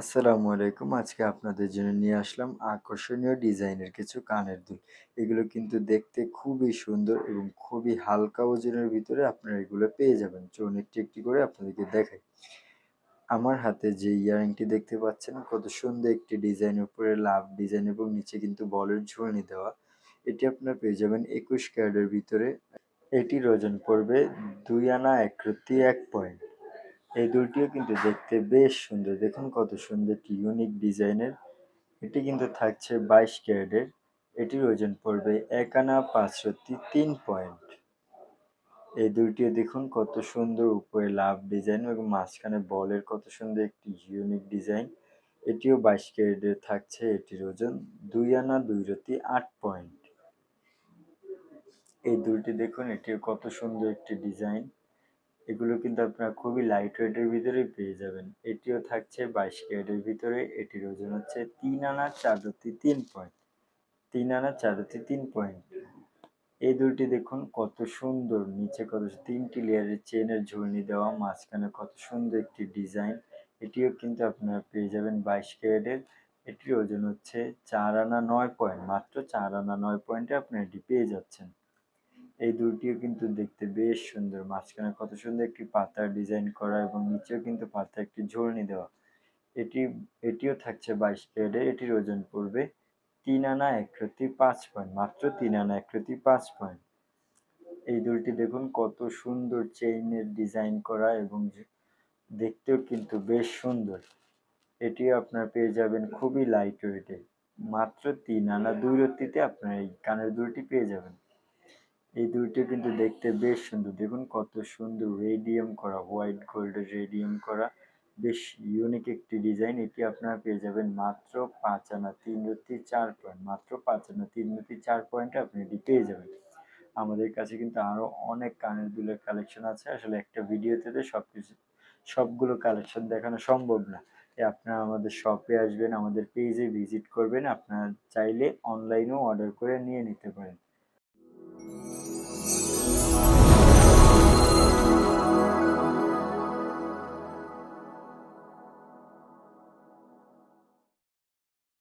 আসসালামু আলাইকুম। আজকে আপনাদের জন্য নিয়ে আসলাম আকর্ষণীয় ডিজাইনের কিছু কানের দুল। এগুলো কিন্তু দেখতে খুবই সুন্দর এবং খুবই হালকা ওজনের ভিতরে আপনারা এগুলো পেয়ে যাবেন। চলুন একটি একটি করে আপনাদেরকে দেখাই। আমার হাতে যে ইয়ারিংটি দেখতে পাচ্ছেন, কত সুন্দর একটি ডিজাইনের উপরে লাভ ডিজাইন এবং নিচে কিন্তু বলের ঝুলনি দেওয়া। এটি আপনারা পেয়ে যাবেন একুশ ক্যারেটের ভিতরে। এটির ওজন পড়বে দুই আনা একরত্তি এক পয়েন্ট। এই দুলটিও কিন্তু দেখতে বেশ সুন্দর। দেখুন কত সুন্দর একটি ইউনিক ডিজাইনের। এটি কিন্তু থাকছে বাইশ ক্যারেটের। এটির ওজন পড়বে এক আনা পাঁচশোটি তিন পয়েন্ট। এই দুলটিও দেখুন কত সুন্দর উপরে লাভ ডিজাইন এবং মাঝখানে বলের কত সুন্দর একটি ইউনিক ডিজাইন। এটিও বাইশ ক্যারেটের থাকছে, এটির ওজন দুই আনা দুই রতি আট পয়েন্ট। এই দুলটি দেখুন, এটিও কত সুন্দর একটি ডিজাইন। এগুলো কিন্তু আপনারা খুবই লাইট ওয়েটের ভিতরেই পেয়ে যাবেন। এটিও থাকছে বাইশ ক্যারেটের ভিতরে, এটির ওজন হচ্ছে তিন আনা চারতি তিন পয়েন্ট তিন আনা চারতি তিন পয়েন্ট এই দুলটি দেখুন কত সুন্দর, নিচে কত তিনটি লেয়ারের চেনের ঝুলনি দেওয়া, মাঝখানে কত সুন্দর একটি ডিজাইন এটিও কিন্তু আপনারা পেয়ে যাবেন বাইশ ক্যারেটের এটির ওজন হচ্ছে চার আনা নয় পয়েন্ট মাত্র চার আনা নয় পয়েন্টে আপনি এটি পেয়ে যাচ্ছেন। এই দুটিও কিন্তু দেখতে বেশ সুন্দর। মাঝখানে কত সুন্দর একটি পাতার ডিজাইন করা এবং নিচেও কিন্তু পাতা একটি ঝোলনি দেওয়া। এটি, এটিও থাকছে বাইশ ক্যারেটে, এটির ওজন পড়বে তিন আনা একরতি পাঁচ পয়েন্ট, মাত্র তিন আনা একরতি পাঁচ পয়েন্ট। এই দুলটি দেখুন কত সুন্দর চেইনের ডিজাইন করা এবং দেখতেও কিন্তু বেশ সুন্দর। এটিও আপনার পেয়ে যাবেন খুবই লাইট ওয়েটে মাত্র তিন আনা দুই রত্তিতে আপনার এই কানের দুলটি পেয়ে যাবেন। এই দুইটি কিন্তু দেখতে বেশ সুন্দর। দেখুন কত সুন্দর রেডিয়াম করা হোয়াইট গোল্ডের রেডিয়াম করা। বেশ ইউনিক একটি ডিজাইন এটি আপনারা পেয়ে যাবেন মাত্র পাঁচ আনা তিন রুটি চার পয়েন্ট মাত্র পাঁচ আনা তিন রুটি চার পয়েন্টে আপনি এটি পেয়ে যাবেন। আমাদের কাছে কিন্তু আরও অনেক কানের দুলের কালেকশন আছে। আসলে একটা ভিডিওতে তো সব কিছু সবগুলো কালেকশন দেখানো সম্ভব না। আপনারা আমাদের শপে আসবেন, আমাদের পেজে ভিজিট করবেন। আপনারা চাইলে অনলাইনেও অর্ডার করে নিয়ে নিতে পারেন।